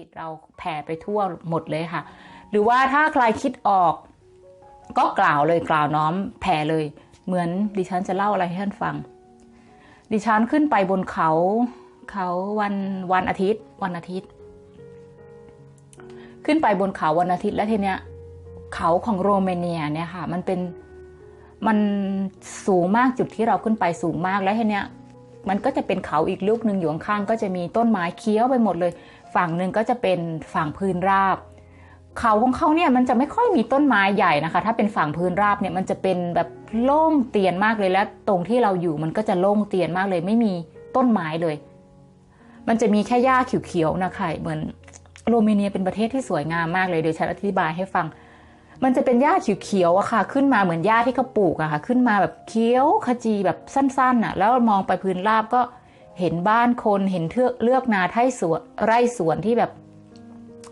จิตเราแผ่ไปทั่วหมดเลยค่ะ หรือว่าถ้าใครคิดออก ก็กล่าวเลยกล่าวน้อมแผ่เลย เหมือนดิฉันจะเล่าอะไรให้ท่านฟัง ดิฉันขึ้นไปบนเขาเขาวันวันอาทิตย์ วันอาทิตย์ ขึ้นไปบนเขาวันอาทิตย์แล้วทีเนี้ยเขาของโรมาเนียเนี่ยค่ะ มันเป็นมันสูงมากจุดที่เราขึ้นไปสูงมากแล้วทีเนี้ยมันก็จะเป็นเขาอีกลูกหนึ่งอยู่ข้างก็จะมีต้นไม้เคี้ยวไปหมดเลย ฝั่งหนึ่งก็จะเป็นฝั่งพื้นราบ เขาของเขาเนี่ยมันจะไม่ค่อยมีต้นไม้ใหญ่นะคะ ถ้าเป็นฝั่งพื้นราบเนี่ยมันจะเป็นแบบโล่งเตียนมากเลยและตรงที่เราอยู่มันก็จะโล่งเตียนมากเลย ไม่มีต้นไม้เลย มันจะมีแค่หญ้าเขียวๆนะคะเหมือนโรมาเนียเป็นประเทศที่สวยงามมากเลยเดี๋ยวฉันอธิบายให้ฟัง มันจะเป็นหญ้าเขียวๆอะค่ะ ขึ้นมาเหมือนหญ้าที่เขาปลูกอะค่ะ ขึ้นมาแบบเขียวขจีแบบสั้นๆอะแล้วมองไปพื้นราบก็ เห็นบ้านคนเห็นเทือกเลือกนาไร่สวนไร่สวนที่แบบ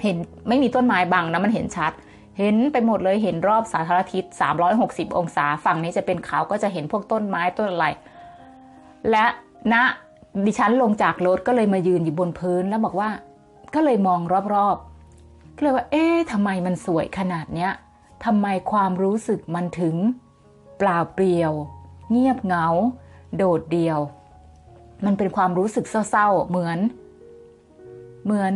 เห็นไม่มีต้นไม้บังนะมันเห็นชัด เห็นไปหมดเลยเห็นรอบสาธารณทิศ360 องศา ฝั่งนี้จะเป็นเขาก็จะเห็นพวกต้นไม้ต้นอะไร และณดิฉันลงจากรถก็เลยมายืนอยู่บนพื้นแล้วบอกว่า ก็เลยมองรอบๆก็เลยว่า เอ๊ะทำไมมันสวยขนาดเนี้ยทำไมความรู้สึกมันถึง เปล่าเปลี่ยว เงียบเหงา โดดเดี่ยว มันเป็นความรู้สึกเศร้าๆ เหมือน เหมือน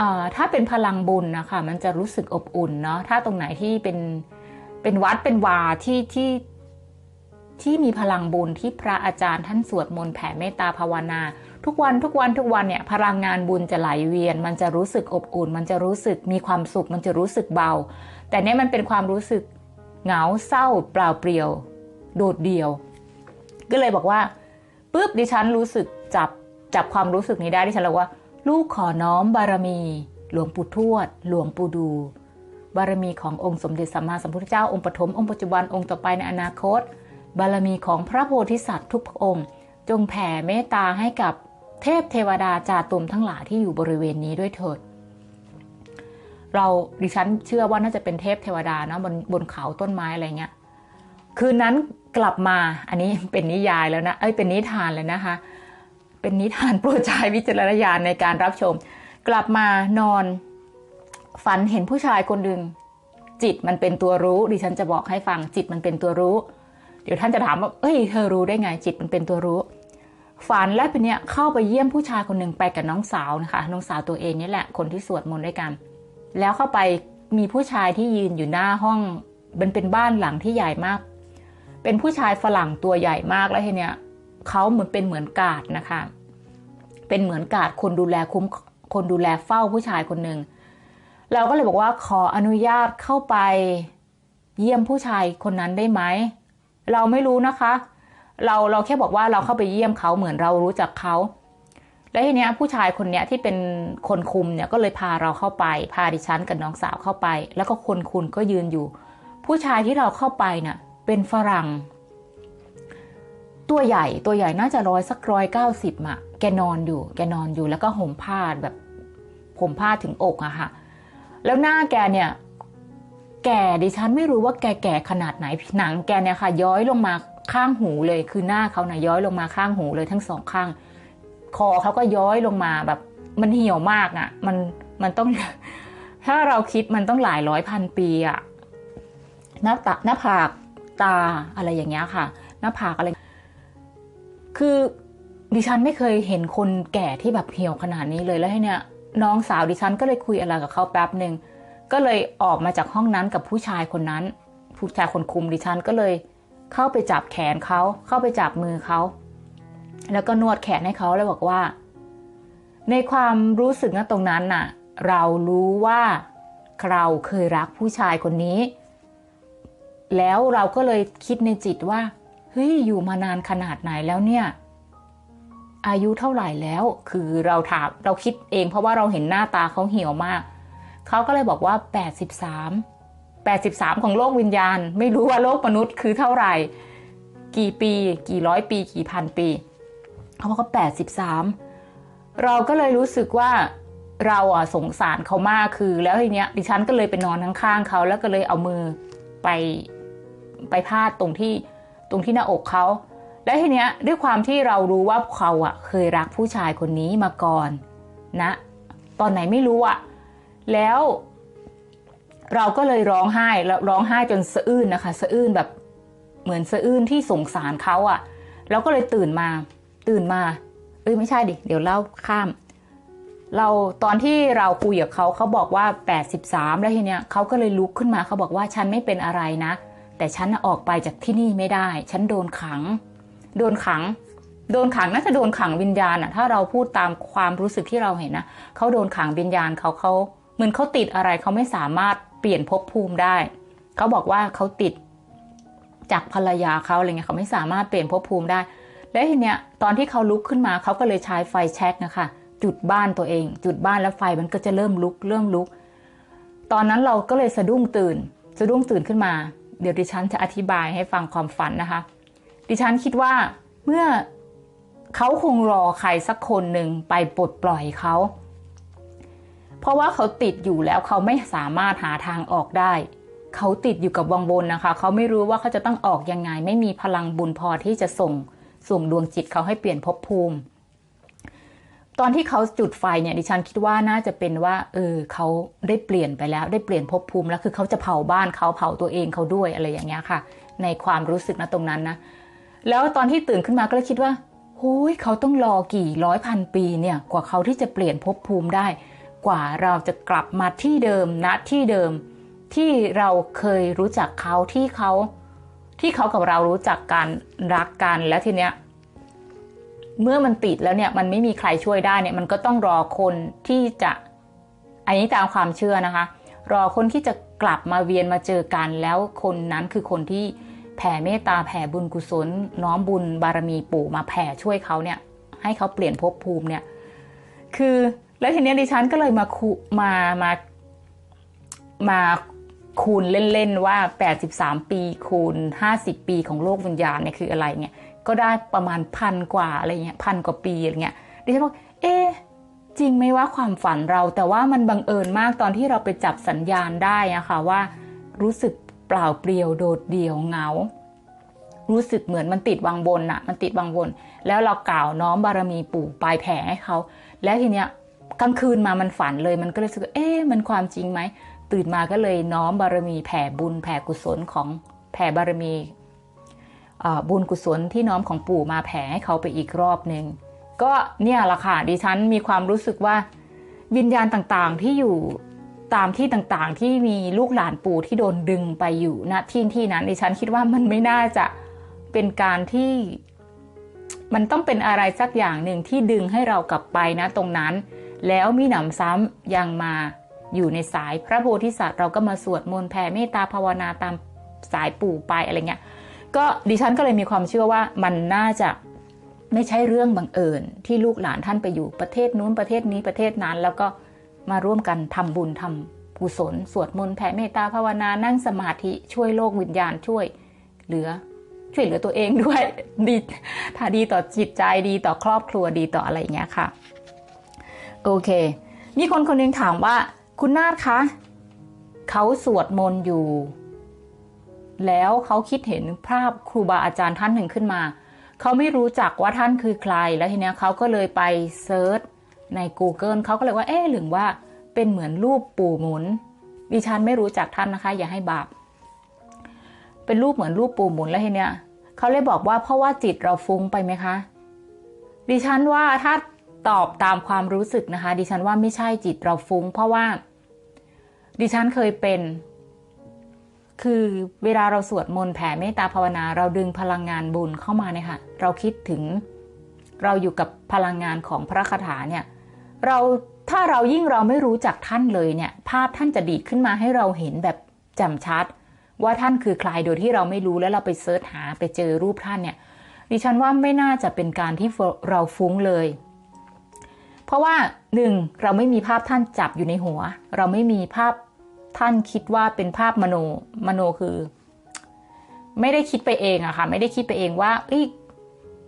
อถ้าเป็นพลังบุญนะคะมันจะรู้สึกอบอุ่นเนาะถ้าตรงไหนที่เป็นเป็นวัดเป็นวาที่ที่ที่มีพลังบุญที่พระอาจารย์ท่านสวดมนต์แผ่เมตตาภาวนา ทุกวันทุกวันทุกวันเนี่ยพลังงานบุญจะไหลเวียน มันจะรู้สึกอบอุ่น มันจะรู้สึกมีความสุข มันจะรู้สึกเบา แต่เนี่ยมันเป็นความรู้สึกเหงาเศร้าเปล่าเปลี่ยว โดดเดี่ยว ก็เลยบอกว่า ปุ๊บดิฉันรู้สึกจับจับความรู้สึกนี้ได้ดิฉันเลยว่า ลูกขอน้อมบารมี หลวงปู่ทวด หลวงปู่ดู บารมีขององค์สมเด็จสัมมาสัมพุทธเจ้าองค์ปฐมองค์ปัจจุบันองค์ต่อไปในอนาคต บารมีของพระโพธิสัตว์ทุกพระองค์ จงแผ่เมตตาให้กับเทพเทวดาจาตุมทั้งหลายที่อยู่บริเวณนี้ด้วยเถิด เราดิฉันเชื่อว่าน่าจะเป็นเทพเทวดานะบนบนเขาต้นไม้อะไรเงี้ย คืนนั้นกลับมาอันนี้เป็นนิยายแล้วนะเอ้ยเป็นนิทานเลยนะคะ เป็นนิทานโปรดใช้วิจารณญาณในการรับชม กลับมานอน ฝันเห็นผู้ชายคนหนึ่งจิตมันเป็นตัวรู้ดิฉันจะบอกให้ฟังจิตมันเป็นตัวรู้ เดี๋ยวท่านจะถามว่าเอ้ยเธอรู้ได้ไงจิตมันเป็นตัวรู้ ฝันและเป็นเนี้ยเข้าไปเยี่ยมผู้ชายคนหนึ่งไปกับน้องสาวนะคะ น้องสาวตัวเองนี่แหละคนที่สวดมนต์ด้วยกัน แล้วเข้าไปมีผู้ชายที่ยืนอยู่หน้าห้องมันเป็นบ้านหลังที่ใหญ่มาก เป็นผู้ชายฝรั่งตัวใหญ่มากแล้วทีเนี้ยเขาเหมือนเป็นเหมือนกาดนะคะ เป็นเหมือนกาดคนดูแลคุ้มคนดูแลเฝ้าผู้ชายคนหนึ่งเราก็เลยบอกว่าขออนุญาตเข้าไปเยี่ยมผู้ชายคนนั้นได้ไหมเราไม่รู้นะคะ เราเราแค่บอกว่าเราเข้าไปเยี่ยมเขาเหมือนเรารู้จักเขาแล้วทีเนี้ยผู้ชายคนเนี้ยที่เป็นคนคุมเนี่ยก็เลยพาเราเข้าไป พาดิฉันกับน้องสาวเข้าไป แล้วก็คนคุมก็ยืนอยู่ ผู้ชายที่เราเข้าไปเน่ะ เป็นฝรั่ง ตัวใหญ่ตัวใหญ่น่าจะร้อยสักร้อยเก้าสิบอะแกนอนอยู่ แกนอนอยู่แล้วก็ห่มผ้าแบบห่มผ้าถึงอกอะค่ะ แล้วหน้าแกเนี่ย แก่ดิฉันไม่รู้ว่าแกแก่ขนาดไหนหนังแกเนี่ยค่ะ ย้อยลงมาข้างหูเลย คือหน้าเขานะ่ะย้อยลงมาข้างหูเลยทั้งสองข้าง คอเขาก็ย้อยลงมาแบบ มันเหี่ยวมากอะมันมันต้อง ถ้าเราคิดมันต้องหลายร้อยพันปีอะ่ะหน้าตาหน้าผาก ตาอะไรอย่างเงี้ยค่ะ หน้าผากอะไร คือดิฉันไม่เคยเห็นคนแก่ที่แบบเหี่ยวขนาดนี้เลยแล้วให้เนี่ยน้องสาวดิฉันก็เลยคุยอะไรกับเขาแป๊บหนึ่งก็เลยออกมาจากห้องนั้นกับผู้ชายคนนั้น ผู้ชายคนคุมดิฉันก็เลย เข้าไปจับแขนเขาเข้าไปจับมือเขาแล้วก็นวดแขนให้เขาแล้วบอกว่า ในความรู้สึกณตรงนั้นน่ะ เรารู้ว่าเราเคยรักผู้ชายคนนี้ แล้วเราก็เลยคิดในจิตว่า เฮ้ย อยู่มานานขนาดไหนแล้วเนี่ย อายุเท่าไหร่แล้ว คือเราถามเราคิดเองเพราะว่าเราเห็นหน้าตาเขาเหี่ยวมาก เขาก็เลยบอกว่า 83 83 ของโลกวิญญาณ ไม่รู้ว่าโลกมนุษย์คือเท่าไหร่ กี่ปี กี่ร้อยปี กี่พันปี เขาบอกว่า83 เราก็เลยรู้สึกว่าเราอะสงสารเขามากคือ แล้วทีเนี้ยดิฉันก็เลยไปนอนข้างๆเขาแล้วก็เลยเอามือไป ไปพาดตรงที่ตรงที่หน้าอกเขาและทีเนี้ยด้วยความที่เรารู้ว่าเขาอะเคยรักผู้ชายคนนี้มาก่อนนะ ตอนไหนไม่รู้อะแล้วเราก็เลยร้องไห้แล้วร้องไห้จนสะอื้นนะคะ สะอื้นแบบเหมือนสะอื้นที่สงสารเขาอะเราก็เลยตื่นมา ตื่นมา เอ้ยไม่ใช่ดิเดี๋ยวเล่าข้าม เราตอนที่เราคุยกับเขาเขาบอกว่า 83 แล้วทีเนี้ยเขาก็เลยลุกขึ้นมาเขาบอกว่าฉันไม่เป็นอะไรนะ แต่ฉันออกไปจากที่นี่ไม่ได้ ฉันโดนขัง โดนขัง โดนขังน่าจะโดนขังวิญญาณอะถ้าเราพูดตามความรู้สึกที่เราเห็นนะเขาโดนขังวิญญาณเขาเขาเหมือนเขาติดอะไรเขาไม่สามารถเปลี่ยนภพภูมิได้ เขาบอกว่าเขาติดจากภรรยาเขาอะไรเงี้ยเขาไม่สามารถเปลี่ยนภพภูมิได้ และทีเนี้ยตอนที่เขาลุกขึ้นมาเขาก็เลยใช้ไฟแช็กนะคะจุดบ้านตัวเอง จุดบ้านแล้วไฟมันก็จะเริ่มลุก เริ่มลุก ตอนนั้นเราก็เลยสะดุ้งตื่น สะดุ้งตื่นขึ้นมา เดี๋ยวดิฉันจะอธิบายให้ฟังความฝันนะคะ ดิฉันคิดว่าเมื่อเขาคงรอใครสักคนหนึ่งไปปลดปล่อยเขา เพราะว่าเขาติดอยู่แล้วเขาไม่สามารถหาทางออกได้ เขาติดอยู่กับวังบนนะคะ เขาไม่รู้ว่าเขาจะต้องออกยังไง ไม่มีพลังบุญพอที่จะส่งส่งดวงจิตเขาให้เปลี่ยนภพภูมิ ตอนที่เขาจุดไฟเนี่ยดิฉันคิดว่าน่าจะเป็นว่า เออเขาได้เปลี่ยนไปแล้ว ได้เปลี่ยนภพภูมิแล้วคือเขาจะเผาบ้านเขาเผาตัวเองเขาด้วยอะไรอย่างเงี้ยค่ะ ในความรู้สึกนะตรงนั้นนะแล้วตอนที่ตื่นขึ้นมาก็เลยคิดว่าโอ้ยเขาต้องรอกี่ร้อยพันปีเนี่ยกว่าเขาที่จะเปลี่ยนภพภูมิได้ กว่าเราจะกลับมาที่เดิมณที่เดิม ที่เราเคยรู้จักเขาที่เขาที่เขากับเรารู้จักกันรักกันแล้วทีเนี้ย เมื่อมันติดแล้วเนี่ยมันไม่มีใครช่วยได้เนี่ยมันก็ต้องรอคนที่จะอันนี้ตามความเชื่อนะคะ รอคนที่จะกลับมาเวียนมาเจอกันแล้วคนนั้นคือคนที่แผ่เมตตาแผ่บุญกุศล น้อมบุญบารมีปู่มาแผ่ช่วยเขาเนี่ยให้เขาเปลี่ยนภพภูมิเนี่ยคือแล้วทีเนี้ยดิฉันก็เลยมาคูมามามาคูณเล่นๆว่า 83 ปีคูณ 50 ปีของโลกวิญญาณเนี่ยคืออะไรเนี่ย ก็ได้ประมาณพันกว่าอะไรเงี้ยพันกว่าปีอะไรเงี้ยดิฉันบอกเอ๊จริงไหมว่าความฝันเราแต่ว่ามันบังเอิญมากตอนที่เราไปจับสัญญาณได้อะคะว่ารู้สึกเปล่าเปลี่ยวโดดเดี่ยวเหงา รู้สึกเหมือนมันติดวังบนอะมันติดวังบน แล้วเรากล่าวน้อมบารมีปู่ปลายแผ่ให้เขา แล้วทีเนี้ยกลางคืนมามันฝันเลยมันก็เลยรู้สึกเอ๊ะมันความจริงไหมตื่นมาก็เลยน้อมบารมีแผ่บุญแผ่กุศลของแผ่บารมี บุญกุศลที่น้อมของปู่มาแผ่ให้เขาไปอีกรอบหนึ่งก็เนี่ยละค่ะดิฉันมีความรู้สึกว่าวิญญาณต่างๆที่อยู่ตามที่ต่างๆ ที่มีลูกหลานปู่ที่โดนดึงไปอยู่ณที่ที่นั้นดิฉันคิดว่ามันไม่น่าจะเป็นการที่มันต้องเป็นอะไรสักอย่างหนึ่งที่ดึงให้เรากลับไปนะตรงนั้น แล้วมีหนำซ้ำยังมาอยู่ในสายพระโพธิสัตว์เราก็มาสวดมนต์แผ่เมตตาภาวนาตามสายปู่ไปอะไรเงี้ย ก็ดิฉันก็เลยมีความเชื่อว่ามันน่าจะไม่ใช่เรื่องบังเอิญที่ลูกหลานท่านไปอยู่ประเทศนู้นประเทศนี้ประเทศนั้น แล้วก็มาร่วมกันทำบุญทำกุศลสวดมนต์แผ่เมตตาภาวนานั่งสมาธิช่วยโลกวิญญาณช่วยเหลือช่วยเหลือตัวเองด้วยดีถ้าดีต่อจิตใจดีต่อครอบครัวดีต่ออะไรอย่างเงี้ยค่ะ โอเค มีคนคนหนึงถามว่าคุณนาฏคะเขาสวดมนต์อยู่ แล้วเขาคิดเห็นภาพครูบาอาจารย์ท่านหนึ่งขึ้นมา เขาไม่รู้จักว่าท่านคือใคร แล้วทีเนี้ยเขาก็เลยไปเซิร์ชใน Google เขาก็เลยว่า เอ๊หรือว่าเป็นเหมือนรูปปู่หมุน ดิฉันไม่รู้จักท่านนะคะ อย่าให้บาป เป็นรูปเหมือนรูปปู่หมุนแล้วทีเนี้ยเขาเลยบอกว่าเพราะว่าจิตเราฟุ้งไปไหมคะ ดิฉันว่าถ้าตอบตามความรู้สึกนะคะ ดิฉันว่าไม่ใช่จิตเราฟุ้ง เพราะว่า ดิฉันเคยเป็น คือเวลาเราสวดมนต์แผ่เมตตาภาวนา เราดึงพลังงานบุญเข้ามาเนี่ยค่ะ เราคิดถึงเราอยู่กับพลังงานของพระคาถาเนี่ย เราถ้าเรายิ่งเราไม่รู้จักท่านเลยเนี่ย ภาพท่านจะดีดขึ้นมาให้เราเห็นแบบแจ่มชัด ว่าท่านคือใครโดยที่เราไม่รู้แล้วเราไปเซิร์ชหาไปเจอรูปท่านเนี่ย ดิฉันว่าไม่น่าจะเป็นการที่เราฟุ้งเลย เพราะว่าหนึ่งเราไม่มีภาพท่านจับอยู่ในหัว เราไม่มีภาพ ท่านคิดว่าเป็นภาพมโน มโนคือ ไม่ได้คิดไปเองอะค่ะ ไม่ได้คิดไปเองว่าเอ้ย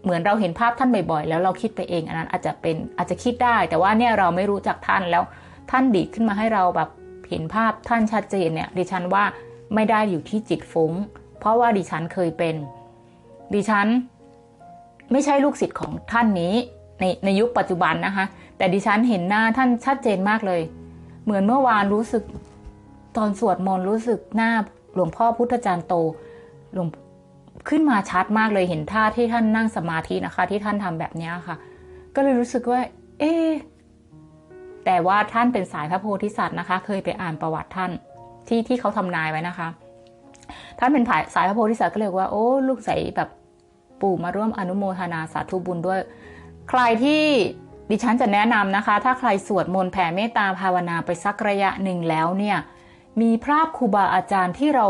เหมือนเราเห็นภาพท่านบ่อยๆ แล้วเราคิดไปเอง อันนั้นอาจจะเป็นอาจจะคิดได้ แต่ว่าเนี่ยเราไม่รู้จักท่านแล้วท่านดีดขึ้นมาให้เราแบบเห็นภาพท่านชัดเจนเนี่ย ดิฉันว่าไม่ได้อยู่ที่จิตฟุ้ง เพราะว่าดิฉันเคยเป็น ดิฉัน ไม่ใช่ลูกศิษย์ของท่านนี้ในในยุคปัจจุบันนะคะ แต่ดิฉันเห็นหน้าท่านชัดเจนมากเลย เหมือนเมื่อวานรู้สึก ตอนสวดมนต์รู้สึกหน้าหลวงพ่อพุทธจารย์โตหลวงขึ้นมาชัดมากเลยเห็นท่าที่ท่านนั่งสมาธินะคะ ที่ท่านทำแบบนี้ค่ะ ก็เลยรู้สึกว่า เอ๊แต่ว่าท่านเป็นสายพระโพธิสัตว์นะคะ เคยไปอ่านประวัติท่านที่ที่เขาทำนายไว้นะคะ ท่านเป็นสายพระโพธิสัตว์ก็เลยว่าโอ้ลูกใสแบบปู่มาร่วมอนุโมทนาสาธุบุญด้วย ใครที่ดิฉันจะแนะนำนะคะ ถ้าใครสวดมนต์แผ่เมตตาภาวนาไปสักระยะหนึ่งแล้วเนี่ย มีพระครูบาอาจารย์ที่เรา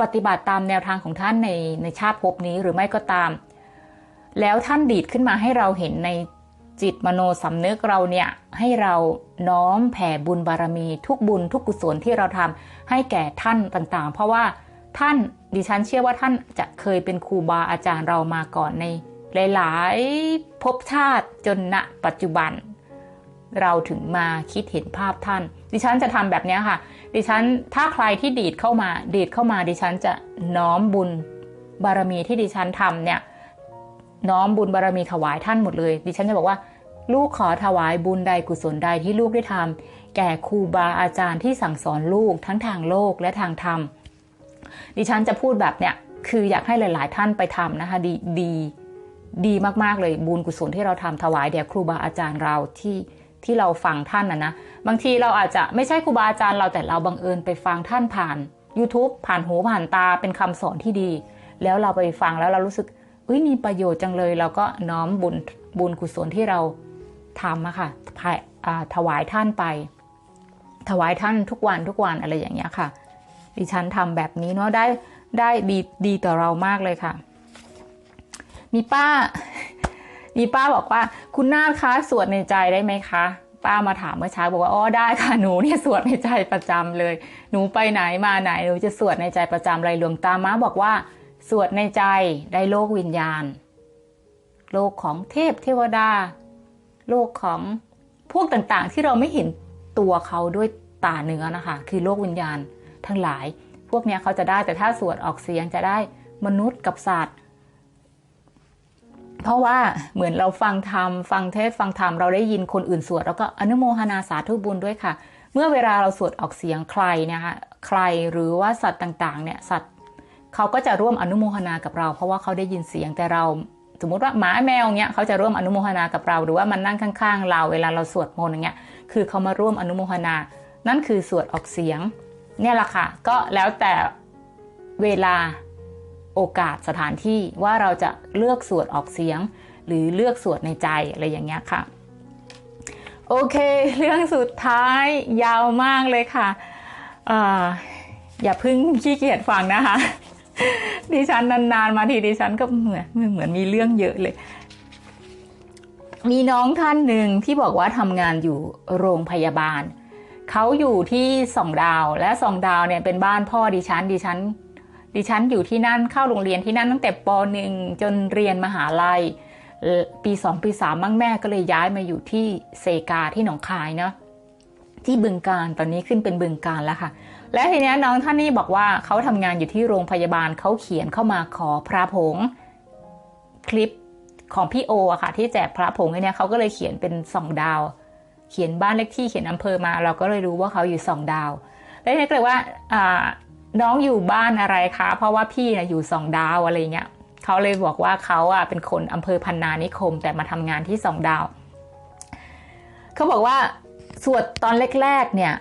ปฏิบัติตามแนวทางของท่านในในชาติภพนี้หรือไม่ก็ตาม แล้วท่านดีดขึ้นมาให้เราเห็นในจิตมโนสำนึกเราเนี่ยให้เราน้อมแผ่บุญบารมีทุกบุญทุกกุศลที่เราทำให้แก่ท่านต่างๆ เพราะว่าท่านดิฉันเชื่อว่าท่านจะเคยเป็นครูบาอาจารย์เรามาก่อนในหลาย ๆ ภพชาติจนณปัจจุบัน เราถึงมาคิดเห็นภาพท่าน ดิฉันจะทำแบบนี้ค่ะ ดิฉันถ้าใครที่ดีดเข้ามา ดีดเข้ามา ดิฉันจะน้อมบุญบารมีที่ดิฉันทำเนี่ย น้อมบุญบารมีถวายท่านหมดเลย ดิฉันจะบอกว่า ลูกขอถวายบุญใดกุศลใดที่ลูกได้ทำแก่ครูบาอาจารย์ที่สั่งสอนลูกทั้งทางโลกและทางธรรมดิฉันจะพูดแบบเนี้ยคืออยากให้หลาย ๆ ท่านไปทำนะคะดีดีดีมากๆเลยบุญกุศลที่เราทำถวายแด่ครูบาอาจารย์เราที่ ที่เราฟังท่านนะนะ บางทีเราอาจจะไม่ใช่ครูบาอาจารย์เราแต่เราบังเอิญไปฟังท่านผ่าน YouTube ผ่านหูผ่านตาเป็นคำสอนที่ดี แล้วเราไปฟังแล้วเรารู้สึกอุ้ยมีประโยชน์จังเลย เราก็น้อมบุญบุญกุศลที่เราทำอะค่ะถวายท่านไป ถวายท่านทุกวันทุกวันอะไรอย่างเงี้ยค่ะ ดิฉันทำแบบนี้เนาะได้ได้ดีดีต่อเรามากเลยค่ะ มีป้า มีป้าบอกว่าคุณนาฏคะสวดในใจได้ไหมคะ ป้ามาถามเมื่อเช้าบอกว่าอ๋อได้ค่ะหนูเนี่ยสวดในใจประจำเลย หนูไปไหนมาไหนหนูจะสวดในใจประจำอะไรหลวงตาม้าบอกว่าสวดในใจได้โลกวิญญาณ โลกของเทพเทวดา โลกของพวกต่างๆ ที่เราไม่เห็นตัวเขาด้วยตาเนื้อนะคะ คือโลกวิญญาณทั้งหลาย พวกเนี้ยเขาจะได้แต่ถ้าสวดออกเสียงจะได้มนุษย์กับสัตว์ เพราะว่าเหมือนเราฟังธรรมฟังเทศฟังธรรมเราได้ยินคนอื่นสวด แล้วก็อนุโมทนาสาธุบุญด้วยค่ะ เมื่อเวลาเราสวดออกเสียงใครนะคะใครหรือว่าสัตว์ต่างๆเนี่ยสัตว์เขาก็จะร่วมอนุโมทนากับเรา เพราะว่าเขาได้ยินเสียงแต่เรา สมมติว่าหมาแมวเนี้ยเขาจะร่วมอนุโมทนากับเรา หรือว่ามันนั่งข้างๆ เราเวลาเราสวดมนต์อย่างเงี้ยคือเขามาร่วมอนุโมทนา นั่นคือสวดออกเสียง เนี่ยแหละค่ะ ก็แล้วแต่เวลา โอกาสสถานที่ว่าเราจะเลือกสวดออกเสียง หรือเลือกสวดในใจอะไรอย่างเงี้ยค่ะ โอเค เรื่องสุดท้ายยาวมากเลยค่ะออย่าเพิ่งขี้เกียจฟังนะคะ ดิฉันนานๆมาทีดิฉันก็เหมือนเหมือนมีเรื่องเยอะเลย มีน้องท่านหนึ่งที่บอกว่าทำงานอยู่โรงพยาบาลเขาอยู่ที่สองดาวและสองดาวเนี่ยเป็นบ้านพ่อดิฉันดิฉัน ดิฉันอยู่ที่นั่นเข้าโรงเรียนที่นั่นตั้งแต่ปหนึ่งจนเรียนมหาลัย ปีสองปีสามมั่งแม่ก็เลยย้ายมาอยู่ที่เซกาที่หนองคายเนาะที่บึงการตอนนี้ขึ้นเป็นบึงการแล้วค่ะ และทีนี้น้องท่านนี้บอกว่าเขาทำงานอยู่ที่โรงพยาบาลเขาเขียนเข้ามาขอพระผงคลิปของพี่โออะค่ะ ที่แจกพระผงเนี่ยเขาก็เลยเขียนเป็นสองดาว เขียนบ้านเลขที่เขียนอำเภอมา เราก็เลยรู้ว่าเขาอยู่สองดาวแล้วนี่ก็เลยว่า น้องอยู่บ้านอะไรคะ เพราะว่าพี่นะอยู่สองดาวอะไรเงี้ยเขาเลยบอกว่าเขาอะเป็นคนอำเภอพันนานิคม แต่มาทำงานที่สองดาวเขาบอกว่าสวดตอนแรกๆเนี่ย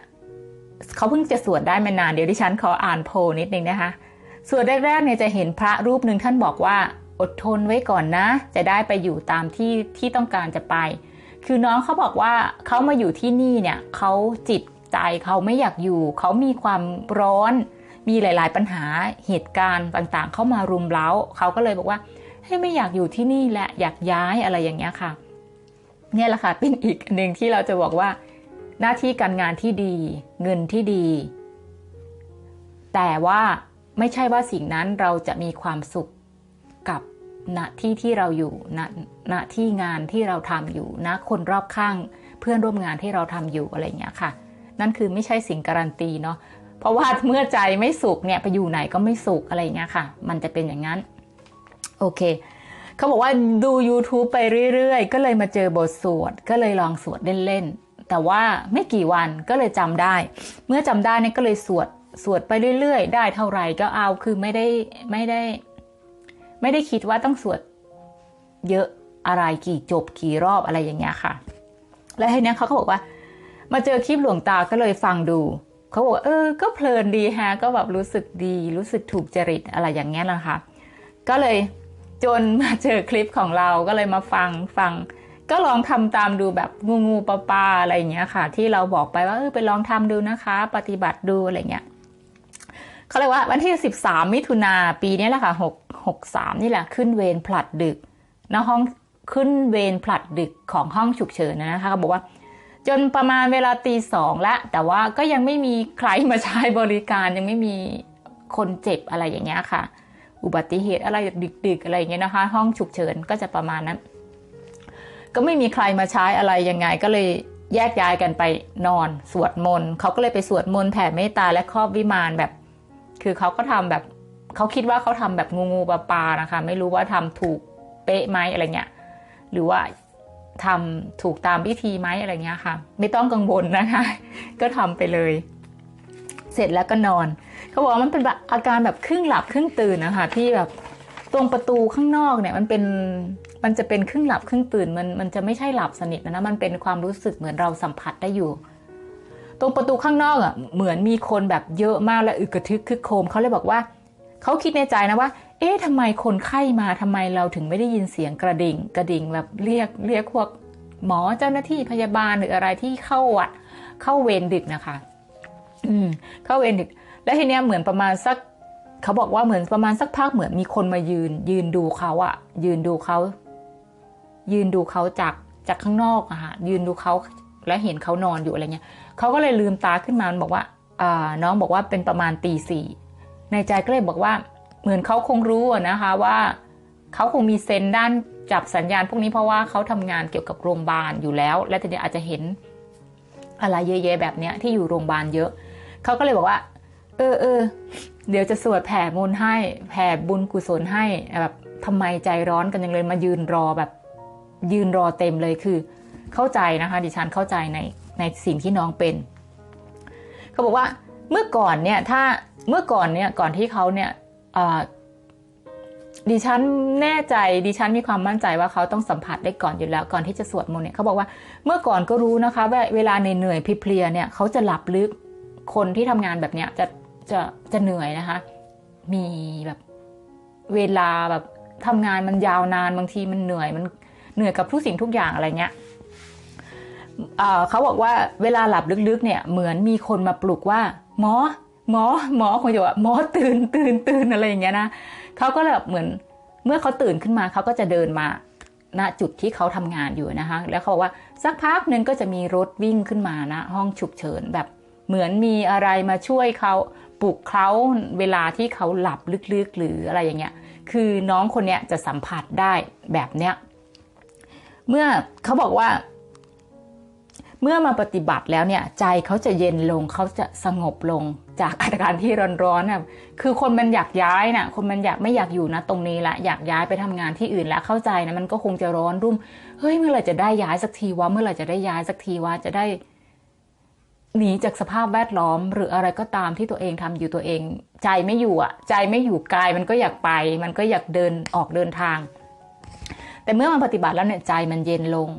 เขาเพิ่งจะสวดได้ไม่นานเดี๋ยวดิฉันขออ่านโพนิดนึงนะคะสวดแรกๆเนี่ยจะเห็นพระรูปหนึ่งท่านบอกว่าอดทนไว้ก่อนนะ จะได้ไปอยู่ตามที่ที่ต้องการจะไป คือน้องเขาบอกว่าเขามาอยู่ที่นี่เนี่ยเขาจิตใจเขาไม่อยากอยู่ เขามีความร้อน มีหลาย ๆ ปัญหาเหตุการณ์ต่างๆ เข้ามารุมเร้าเขาก็เลยบอกว่าให้ไม่อยากอยู่ที่นี่แหละอยากย้ายอะไรอย่างเงี้ยค่ะ เนี่ยแหละค่ะเป็นอีกหนึ่งที่เราจะบอกว่า หน้าที่การงานที่ดี เงินที่ดี แต่ว่าไม่ใช่ว่าสิ่งนั้นเราจะมีความสุขกับณที่ที่เราอยู่ณณที่งานที่เราทำอยู่ณคนรอบข้าง เพื่อนร่วมงานที่เราทำอยู่อะไรอย่างเงี้ยค่ะ นั่นคือไม่ใช่สิ่งการันตีเนาะ เพราะว่าเมื่อใจไม่สุขเนี่ยไปอยู่ไหนก็ไม่สุขอะไรเงี้ยค่ะ มันจะเป็นอย่างนั้น โอเค เขาบอกว่าดู YouTube ไปเรื่อยๆ ก็เลยมาเจอบทสวด ก็เลยลองสวดเล่นๆ แต่ว่าไม่กี่วันก็เลยจำได้ เมื่อจำได้เนี่ยก็เลยสวดสวดไปเรื่อยๆ ได้เท่าไหร่ก็เอาคือไม่ได้ไม่ได้ ไม่ได้คิดว่าต้องสวดเยอะอะไรกี่จบกี่รอบอะไรอย่างเงี้ยค่ะ แล้วทีนี้เขาก็บอกว่า มาเจอคลิปหลวงตาก็เลยฟังดู เขาบอกว่าเออ ก็เพลินดีฮะ ก็แบบรู้สึกดี รู้สึกถูกจริตอะไรอย่างเงี้ยนะคะก็เลยจนมาเจอคลิปของเราก็เลยมาฟังฟัง ก็ลองทำตามดูแบบงูงูปลาปลาอะไรอย่างเงี้ยค่ะ ที่เราบอกไปว่าเออไปลองทำดูนะคะ ปฏิบัติดูอะไรเงี้ยเขาเลยว่าวันที่ 13 มิถุนาปีนี้แหละค่ะ6 63 นี่แหละขึ้นเวรผลัดดึกณห้องขึ้นเวรผลัดดึกของห้องฉุกเฉินนะคะเขาบอกว่า จนประมาณเวลาตีสองล้วแต่ว่าก็ยังไม่มีใครมาใช้บริการยังไม่มีคนเจ็บอะไรอย่างเงี้ยค่ะ อุบัติเหตุอะไรดึกๆอะไรอย่างเงี้ยนะคะ ห้องฉุกเฉินก็จะประมาณนั้น ก็ไม่มีใครมาใช้อะไรยังไงก็เลยแยกย้ายกันไปนอนสวดมนต์เขาก็เลยไปสวดมนต์แผ่เมตตาและครอบวิมานแบบ คือเขาก็ทำแบบเขาคิดว่าเขาทำแบบงูงูปลาปลานะคะ ไม่รู้ว่าทำถูกเป๊ะไหมอะไรเงี้ยหรือว่า ทำถูกตามพิธีไหมอะไรเงี้ยค่ะ ไม่ต้องกังวลนะคะ ก็ทำไปเลย เสร็จแล้วก็นอน เขาบอกว่ามันเป็นอาการแบบครึ่งหลับครึ่งตื่นนะคะที่แบบตรงประตูข้างนอกเนี่ยมันเป็นมันจะเป็นครึ่งหลับครึ่งตื่นมันมันจะไม่ใช่หลับสนิทนะนะมันเป็นความรู้สึกเหมือนเราสัมผัสได้อยู่ ตรงประตูข้างนอกอะเหมือนมีคนแบบเยอะมากและอึกกระทึกคึกโครมเขาเลยบอกว่า เขาคิดในใจนะว่า เอ๊ะทำไมคนไข้มาทำไมเราถึงไม่ได้ยินเสียงกระดิ่ง กระดิ่งแบบเรียกเรียกพวกหมอเจ้าหน้าที่พยาบาลหรืออะไรที่เข้าวัดเข้าเวรดึกนะคะ อืม เข้าเวรดึก แล้วทีเนี้ยเหมือนประมาณสักเขาบอกว่าเหมือนประมาณสักพักเหมือนมีคนมายืน ยืนดูเขาอะยืนดูเขา ยืนดูเขาจากจากข้างนอกอะค่ะยืนดูเขาและเห็นเขานอนอยู่อะไรเงี้ยเขาก็เลยลืมตาขึ้นมาบอกว่าอ่าน้องบอกว่าเป็นประมาณตีสี่ ในใจก็เลยบอกว่า เหมือนเขาคงรู้นะคะว่าเขาคงมีเซนด้านจับสัญญาณพวกนี้เพราะว่าเขาทำงานเกี่ยวกับโรงพยาบาลอยู่แล้ว และทีนี้อาจจะเห็นอะไรเยอะๆแบบเนี้ยที่อยู่โรงพยาบาลเยอะ เขาก็เลยบอกว่า เออเออเดี๋ยวจะสวดแผ่บุญให้แผ่บุญกุศลให้แบบทำไมใจร้อนกันยังเลยมายืนรอแบบ ยืนรอเต็มเลยคือ เข้าใจนะคะ ดิฉันเข้าใจในในสิ่งที่น้องเป็น เขาบอกว่าเมื่อก่อนเนี่ยถ้า เมื่อก่อนเนี่ยก่อนที่เขาเนี่ยดิฉันแน่ใจดิฉันมีความมั่นใจว่าเขาต้องสัมผัสได้ก่อนอยู่แล้วก่อนที่จะสวดมนต์เนี่ยเขาบอกว่าเมื่อก่อนก็รู้นะคะว่าเวลาเหนื่อยเพลียเนี่ยเขาจะหลับลึกคนที่ทำงานแบบเนี้ยจะจะจะเหนื่อยนะคะ มีแบบเวลาแบบทำงานมันยาวนานบางทีมันเหนื่อยมันเหนื่อยกับทุกสิ่งทุกอย่างอะไรเงี้ยเขาบอกว่าเวลาหลับลึกๆเนี่ยเหมือนมีคนมาปลุกว่าหมอ หมอหมอคงจะว่าหมอตื่นตื่นตื่นอะไรอย่างเงี้ยนะเขาก็แบบเหมือนเมื่อเขาตื่นขึ้นมาเขาก็จะเดินมาณจุดที่เขาทำงานอยู่นะคะ แล้วเขาบอกว่าสักพักหนึ่งก็จะมีรถวิ่งขึ้นมานะห้องฉุกเฉินแบบเหมือนมีอะไรมาช่วยเขาปลุกเขาเวลาที่เขาหลับลึกๆหรืออะไรอย่างเงี้ย คือน้องคนเนี้ยจะสัมผัสได้แบบเนี้ย เมื่อเขาบอกว่า เมื่อมาปฏิบัติแล้วเนี่ยใจเขาจะเย็นลงเขาจะสงบลง จากอาการที่ร้อนๆน่ะคือคนมันอยากย้ายน่ะคนมันอยากไม่อยากอยู่นะตรงนี้ละอยากย้ายไปทำงานที่อื่นแล้วเข้าใจนะมันก็คงจะร้อนรุ่มเฮ้ยเมื่อไหร่จะได้ย้ายสักทีวะเมื่อไหร่จะได้ย้ายสักทีวะจะได้หนีจากสภาพแวดล้อม หรืออะไรก็ตามที่ตัวเองทำอยู่ตัวเอง ใจไม่อยู่อะ ใจไม่อยู่กายมันก็อยากไป มันก็อยากเดินออกเดินทาง แต่เมื่อมันปฏิบัติแล้วเนี่ยใจมันเย็นลง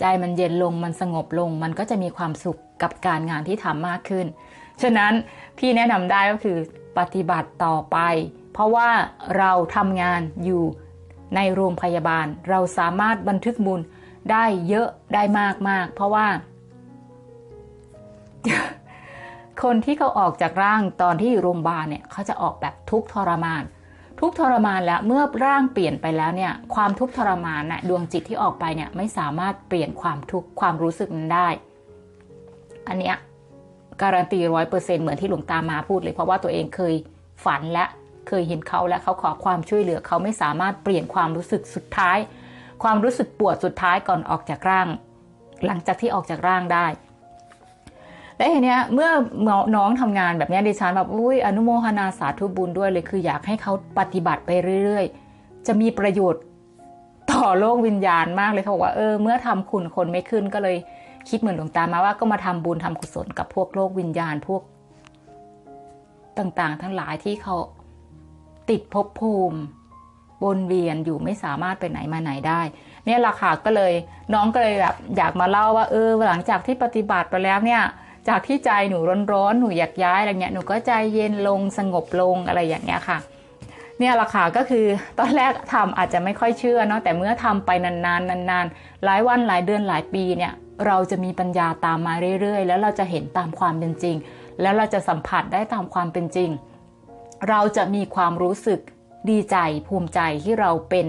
ใจมันเย็นลงมันสงบลง มันก็จะมีความสุขกับการงานที่ทำมากขึ้น ฉะนั้นพี่แนะนำได้ก็คือปฏิบัติต่อไป เพราะว่าเราทำงานอยู่ในโรงพยาบาล เราสามารถบันทึกบุญได้เยอะได้มากมากเพราะว่า คนที่เขาออกจากร่างตอนที่อยู่โรงพยาบาลเนี่ยเขาจะออกแบบทุกทรมาน ทุกทรมานแล้วเมื่อร่างเปลี่ยนไปแล้วเนี่ย ความทุกทรมานนะ่ะดวงจิตที่ออกไปเนี่ยไม่สามารถเปลี่ยนความทุกความรู้สึกนั้นได้ อันเนี้ย การันตีร้อยเปอร์เซ็นเหมือนที่หลวงตามาพูดเลย เพราะว่าตัวเองเคยฝันและเคยเห็นเขาและเขาขอความช่วยเหลือเขาไม่สามารถเปลี่ยนความรู้สึกสุดท้าย ความรู้สึกปวดสุดท้ายก่อนออกจากร่าง หลังจากที่ออกจากร่างได้ และทีเนี้ยเมื่อน้องทำงานแบบนี้ดิฉันแบบอุ้ยอนุโมทนาสาธุบุญด้วยเลยคืออยากให้เขาปฏิบัติไปเรื่อย ๆ จะมีประโยชน์ต่อโลกวิญญาณมากเลยเขาบอกว่าเออเมื่อทำคุณคนไม่ขึ้นก็เลย คิดเหมือนหลวงตามาว่าก็มาทำบุญทำกุศลกับพวกโลกวิญญาณพวก ต่างๆ ทั้งหลายที่เขาติดภพภูมิวนเวียนอยู่ไม่สามารถไปไหนมาไหนได้ เนี่ยราคาก็เลยน้องก็เลยแบบอยากมาเล่าว่าเออหลังจากที่ปฏิบัติไปแล้วเนี่ย จากที่ใจหนูร้อนๆหนูอยากย้ายอะไรเงี้ยหนูก็ใจเย็นลงสงบลงอะไรอย่างเงี้ยค่ะ เนี่ยราคาก็คือตอนแรกทำอาจจะไม่ค่อยเชื่อเนาะแต่เมื่อทำไปนานๆนานๆหลายวันหลายเดือนหลายปีเนี่ย เราจะมีปัญญาตามมาเรื่อย ๆ แล้วเราจะเห็นตามความเป็นจริง แล้วเราจะสัมผัสได้ตามความเป็นจริง เราจะมีความรู้สึกดีใจภูมิใจที่เราเป็น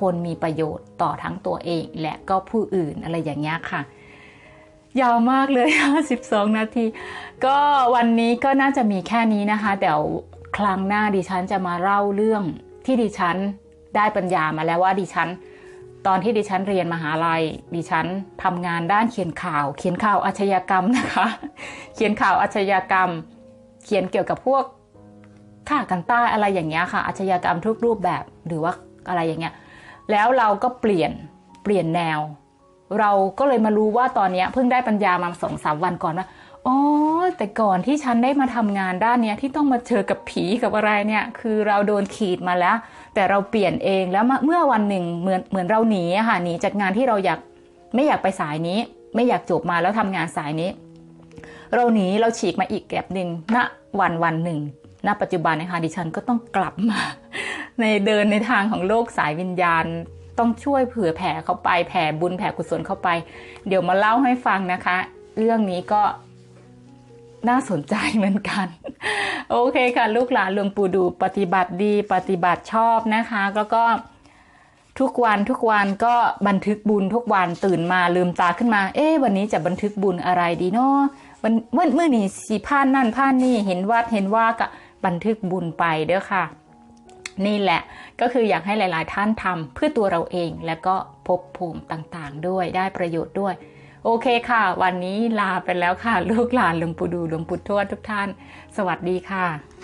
คนมีประโยชน์ต่อทั้งตัวเองและก็ผู้อื่นอะไรอย่างเงี้ยค่ะ ยาวมากเลย12นาที ก็วันนี้ก็น่าจะมีแค่นี้นะคะ เดี๋ยวครั้งหน้าดิฉันจะมาเล่าเรื่องที่ดิฉันได้ปัญญามาแล้วว่าดิฉัน ตอนที่ดิฉันเรียนมหาลัย ดิฉันทำงานด้านเขียนข่าว เขียนข่าวอาชญากรรมนะคะ เขียนข่าวอาชญากรรม เขียนเกี่ยวกับพวกฆ่ากันตายอะไรอย่างเงี้ยค่ะ อาชญากรรมทุกรูปแบบหรือว่าอะไรอย่างเงี้ย แล้วเราก็เปลี่ยนเปลี่ยนแนว เราก็เลยมารู้ว่าตอนนี้เพิ่งได้ปัญญามาสองสามวันก่อนว่าอ๋อแต่ก่อนที่ฉันได้มาทำงานด้านเนี้ยที่ต้องมาเจอกับผีกับอะไรเนี่ย คือเราโดนขีดมาแล้ว แต่เราเปลี่ยนเองแล้วเมื่อวันหนึ่งเหมือนเหมือนเราหนีอะค่ะหนีจากงานที่เราอยากไม่อยากไปสายนี้ ไม่อยากจบมาแล้วทำงานสายนี้ เราหนีเราฉีกมาอีกแกลบหนึ่งณวันวันหนึ่งณปัจจุบันนะคะดิฉันก็ต้องกลับมา ในเดินในทางของโลกสายวิญญาณ ต้องช่วยเผื่อแผ่เข้าไปแผ่บุญแผ่กุศลเข้าไป เดี๋ยวมาเล่าให้ฟังนะคะ เรื่องนี้ก็น่าสนใจเหมือนกัน โอเคค่ะ ลูกหลานหลวงปู่ดูปฏิบัติดีปฏิบัติชอบนะคะ แล้วก็ทุกวันทุกวันก็บันทึกบุญทุกวันตื่นมาลืมตาขึ้นมา เอ๊ะวันนี้จะบันทึกบุญอะไรดีเนาะวันเมื่อเมื่อนี้สีผ่านนั่นผ่านนี่เห็นวัดเห็นว่าก็บันทึกบุญไปเด้อค่ะ นี่แหละก็คืออยากให้หลาย ๆ ท่านทำเพื่อตัวเราเองและก็ภพภูมิต่างๆ ด้วยได้ประโยชน์ด้วย โอเคค่ะ วันนี้ลาไปแล้วค่ะ ลูกหลานหลวงปู่ดูหลวงปู่ทวดทุกท่าน สวัสดีค่ะ